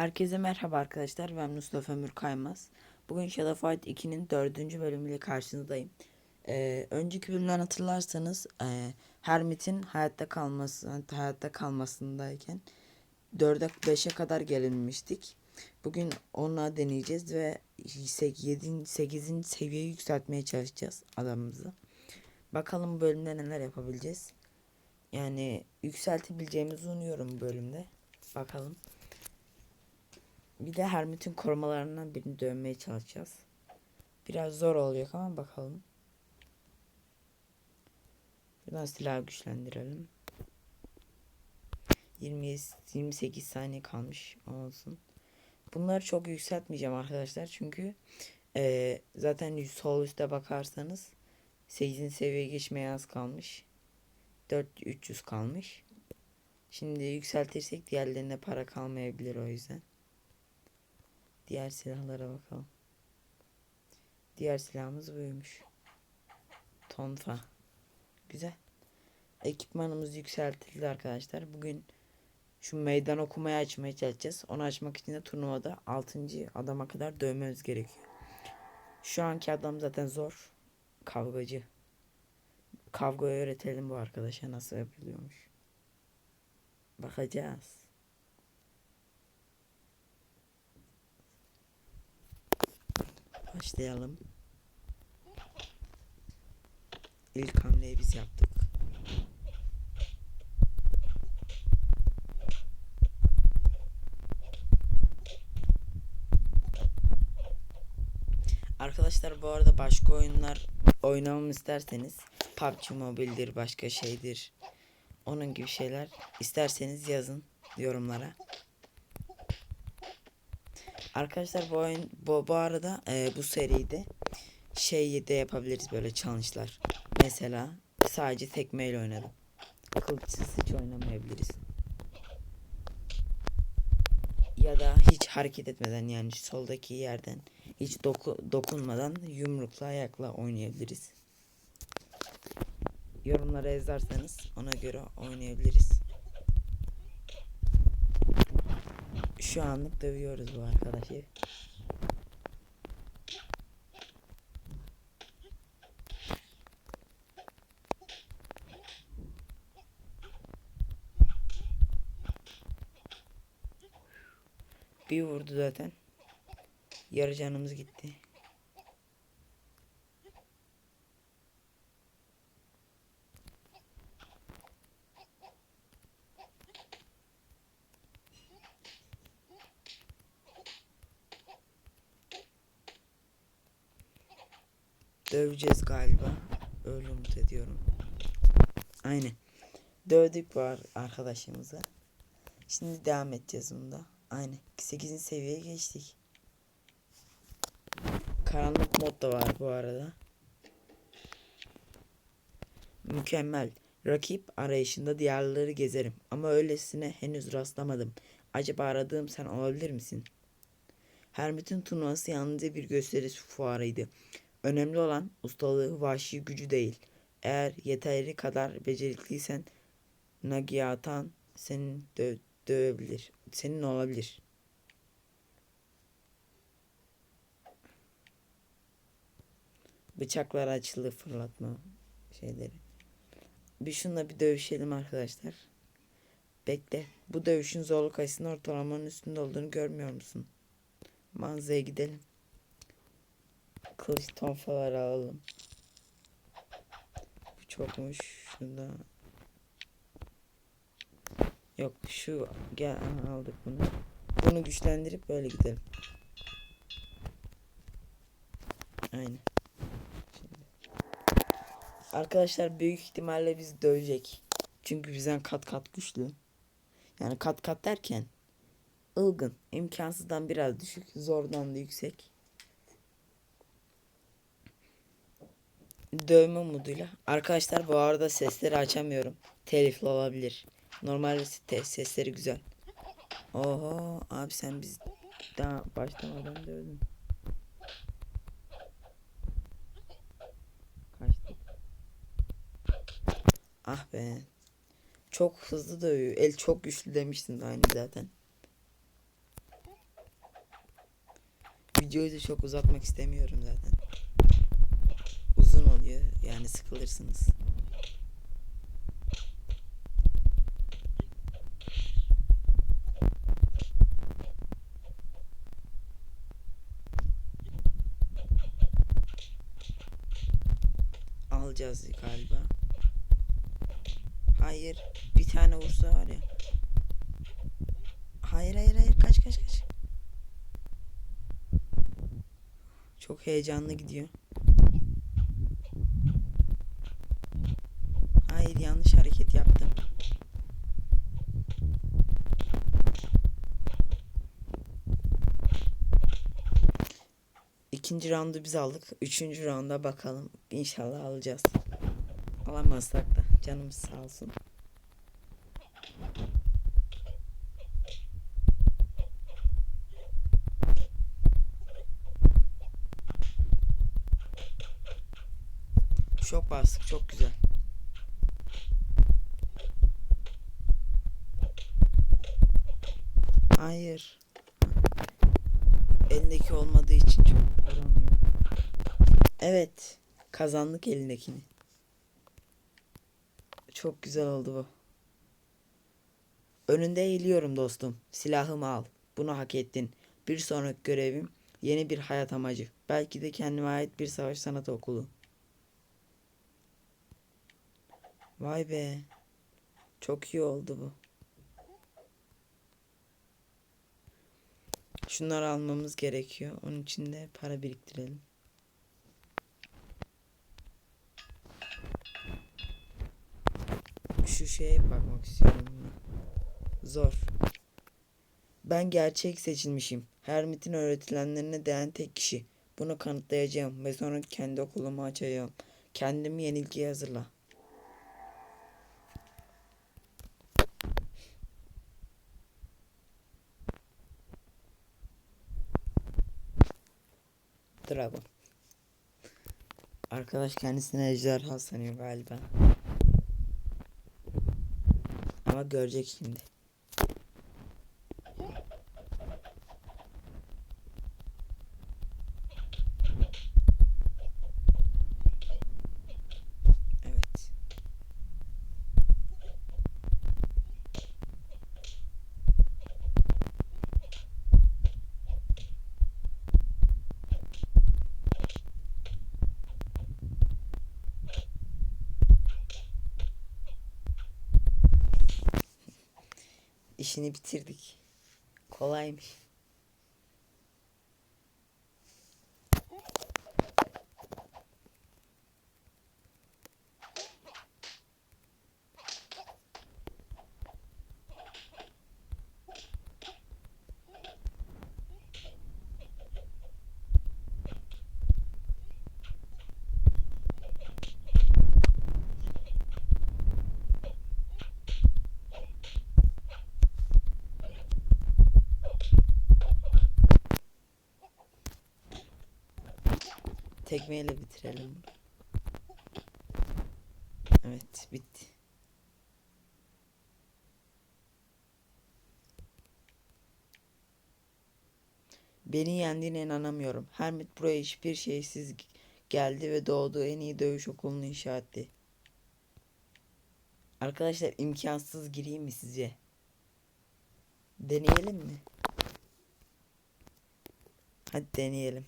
Herkese merhaba arkadaşlar. Ben Mustafa Ömür Kaymaz. Bugün Shadow Fight 2'nin dördüncü bölümüyle karşınızdayım. Ee, önceki bölümden hatırlarsanız e, Hermit'in hayatta kalması hayatta kalmasındayken 4'e 5'e kadar gelinmiştik. Bugün onunla deneyeceğiz ve 7. 8. seviyeyi yükseltmeye çalışacağız adamımızı. Bakalım bölümde neler yapabileceğiz. Yani yükseltebileceğimizi umuyorum bu bölümde. Bakalım. Bir de Hermit'in korumalarından birini dövmeye çalışacağız. Biraz zor olacak ama bakalım. Şuradan silahı güçlendirelim. 20 28 saniye kalmış olsun. Bunları çok yükseltmeyeceğim arkadaşlar çünkü e, zaten sol üstte bakarsanız 8. seviyeye geçmeye az kalmış. 4 300 kalmış. Şimdi yükseltirsek diğerlerine para kalmayabilir o yüzden. Diğer silahlara bakalım. Diğer silahımız buymuş. Tonfa. Güzel. Ekipmanımız yükseltildi arkadaşlar. Bugün şu meydan okumayı açmaya çalışacağız. Onu açmak için de turnuvada 6. adama kadar dövmemiz gerekiyor. Şu anki adam zaten zor. Kavgacı. Kavgayı öğretelim bu arkadaşa nasıl yapılıyormuş. Bakacağız. Başlayalım. İlk hamleyi biz yaptık. Arkadaşlar bu arada başka oyunlar oynamamı isterseniz PUBG Mobile'dir başka şeydir. Onun gibi şeyler isterseniz yazın yorumlara. Arkadaşlar bu oyun bu, bu arada e, bu seride şey de yapabiliriz böyle challenge'lar. Mesela sadece tekmeyle oynadım. Kılıçsız hiç oynamayabiliriz. Ya da hiç hareket etmeden yani soldaki yerden hiç doku, dokunmadan yumrukla ayakla oynayabiliriz. Yorumlara yazarsanız ona göre oynayabiliriz. Şu anlık dövüyoruz bu arkadaşı. Bir vurdu zaten. Yarı canımız gitti. Döveceğiz galiba. Öyle umut ediyorum. Aynen. Dövdük bu ar- arkadaşımızı. Şimdi devam edeceğiz bunda. Aynen. 8. seviyeye geçtik. Karanlık mod da var bu arada. Mükemmel. Rakip arayışında diğerleri gezerim. Ama öylesine henüz rastlamadım. Acaba aradığım sen olabilir misin? Hermit'in turnuvası yalnızca bir gösterisi fuarıydı. Önemli olan ustalığı, vahşi gücü değil. Eğer yeteri kadar becerikliysen Nagiatan senin dö dövebilir. Senin olabilir. Bıçaklar açılı fırlatma şeyleri. Bir şunla bir dövüşelim arkadaşlar. Bekle. Bu dövüşün zorluk açısından ortalamanın üstünde olduğunu görmüyor musun? Manzaya gidelim. Kılıç tonfaları alalım. Bu çokmuş. Şurada. Yok şu gel aldık bunu. Bunu güçlendirip böyle gidelim. Aynen. Şimdi. Arkadaşlar büyük ihtimalle bizi dövecek. Çünkü bizden kat kat güçlü. Yani kat kat derken ılgın, imkansızdan biraz düşük, zordan da yüksek. Dövme umuduyla. Arkadaşlar bu arada sesleri açamıyorum. Telifli olabilir. Normal sesleri güzel. Oho abi sen biz daha başlamadan dövdün. Kaçtık. Ah be. Çok hızlı dövüyor. El çok güçlü demiştin de aynı zaten. Videoyu da çok uzatmak istemiyorum zaten. Yani sıkılırsınız. Alacağız galiba. Hayır. Bir tane vursa var ya. Hayır hayır hayır kaç kaç kaç. Çok heyecanlı gidiyor. Hayır yanlış hareket yaptım. İkinci roundu biz aldık. Üçüncü rounda bakalım. İnşallah alacağız. Alamazsak da canımız sağ olsun. Çok bastık çok güzel. Hayır. Elindeki olmadığı için çok vuramıyor. Evet. Kazandık elindekini. Çok güzel oldu bu. Önünde eğiliyorum dostum. Silahımı al. Bunu hak ettin. Bir sonraki görevim yeni bir hayat amacı. Belki de kendime ait bir savaş sanatı okulu. Vay be. Çok iyi oldu bu. Şunları almamız gerekiyor. Onun için de para biriktirelim. Şu şeye bakmak istiyorum. Zor. Ben gerçek seçilmişim. Hermit'in öğretilenlerine değen tek kişi. Bunu kanıtlayacağım ve sonra kendi okulumu açacağım. Kendimi yenilgiye hazırla. Dragon. Arkadaş kendisine ejderha sanıyor galiba. Ama görecek şimdi. Evet. İşini bitirdik. Kolaymış. Tekmeyle bitirelim. Evet bitti. Beni yendiğine inanamıyorum. Hermit buraya hiçbir şeysiz geldi ve doğduğu en iyi dövüş okulunu inşa etti. Arkadaşlar imkansız gireyim mi sizce? Deneyelim mi? Hadi deneyelim.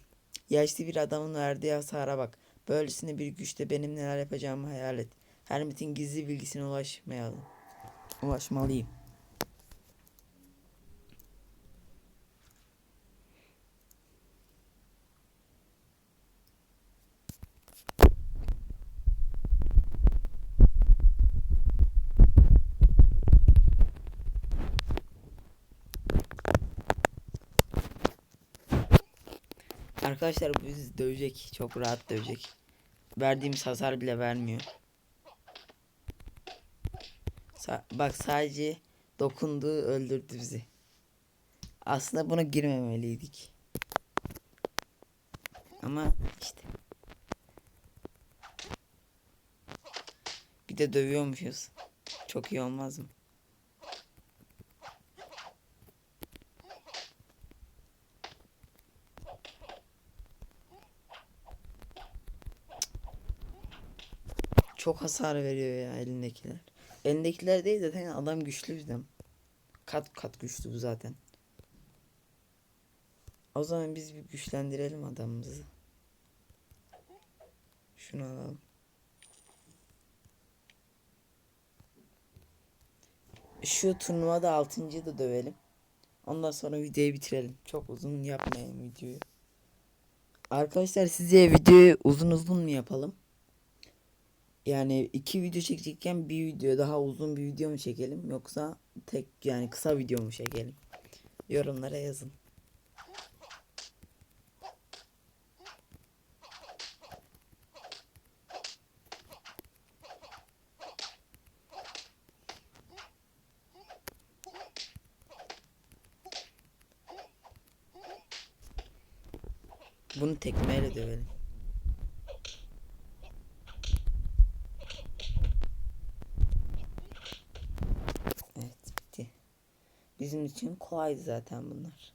Yaşlı bir adamın verdiği hasara bak. Böylesine bir güçte benim neler yapacağımı hayal et. Hermit'in gizli bilgisine ulaşmayalım. Ulaşmalıyım. Arkadaşlar bu bizi dövecek. Çok rahat dövecek. Verdiğimiz hasar bile vermiyor. Sa- bak sadece dokunduğu öldürdü bizi. Aslında buna girmemeliydik. Ama işte. Bir de dövüyormuşuz. Çok iyi olmaz mı? Çok hasar veriyor ya elindekiler. Elindekiler değil zaten adam güçlü bizden. Kat kat güçlü bu zaten. O zaman biz bir güçlendirelim adamımızı. Şunu alalım. Şu turnuvada 6.yı da dövelim. Ondan sonra videoyu bitirelim. Çok uzun yapmayalım videoyu. Arkadaşlar sizce videoyu uzun uzun mu yapalım? Yani iki video çekecekken bir video daha uzun bir video mu çekelim yoksa tek yani kısa video mu çekelim? Yorumlara yazın. Bunu tekmeyle dövelim. Evet bitti. Bizim için kolaydı zaten bunlar.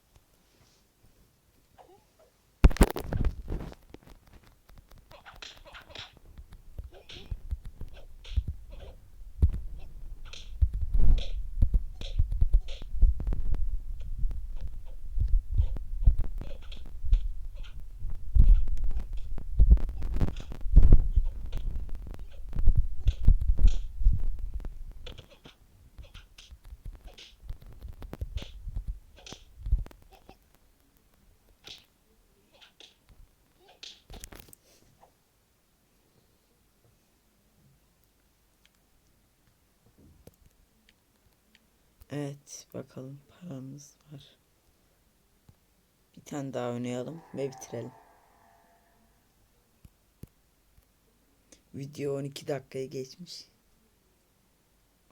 Evet bakalım paramız var. Bir tane daha oynayalım ve bitirelim. Video 12 dakikaya geçmiş.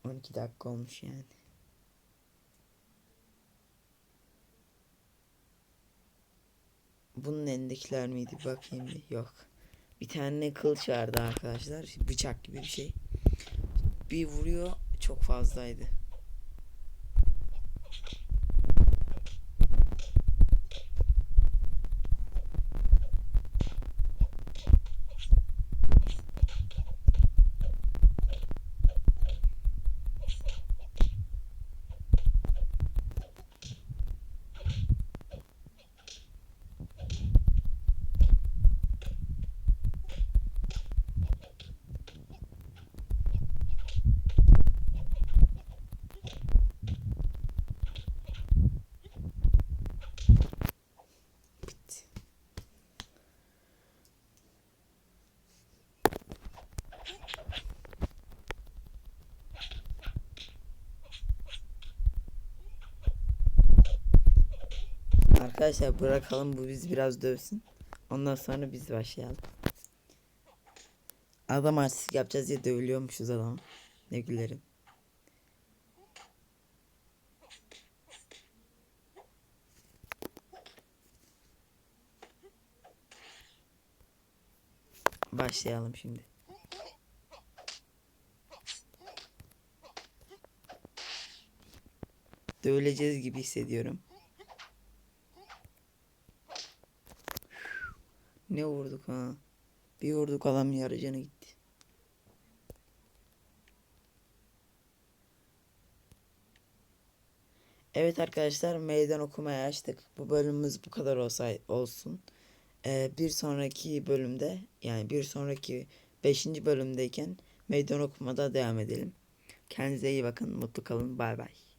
12 dakika olmuş yani. Bunun elindekiler miydi bakayım bir. Yok. Bir tane kılıç vardı arkadaşlar. Bıçak gibi bir şey. Bir vuruyor çok fazlaydı. Arkadaşlar bırakalım bu biz biraz dövsün. Ondan sonra biz başlayalım. Adam artistik yapacağız diye dövülüyormuşuz adamı. Ne gülerim. Başlayalım şimdi. Dövüleceğiz gibi hissediyorum. Ne vurduk ha? Bir vurduk adam yarı canı gitti. Evet arkadaşlar meydan okumaya açtık. Bu bölümümüz bu kadar olsa olsun. Ee, bir sonraki bölümde yani bir sonraki 5. bölümdeyken meydan okumada devam edelim. Kendinize iyi bakın. Mutlu kalın. Bay bay.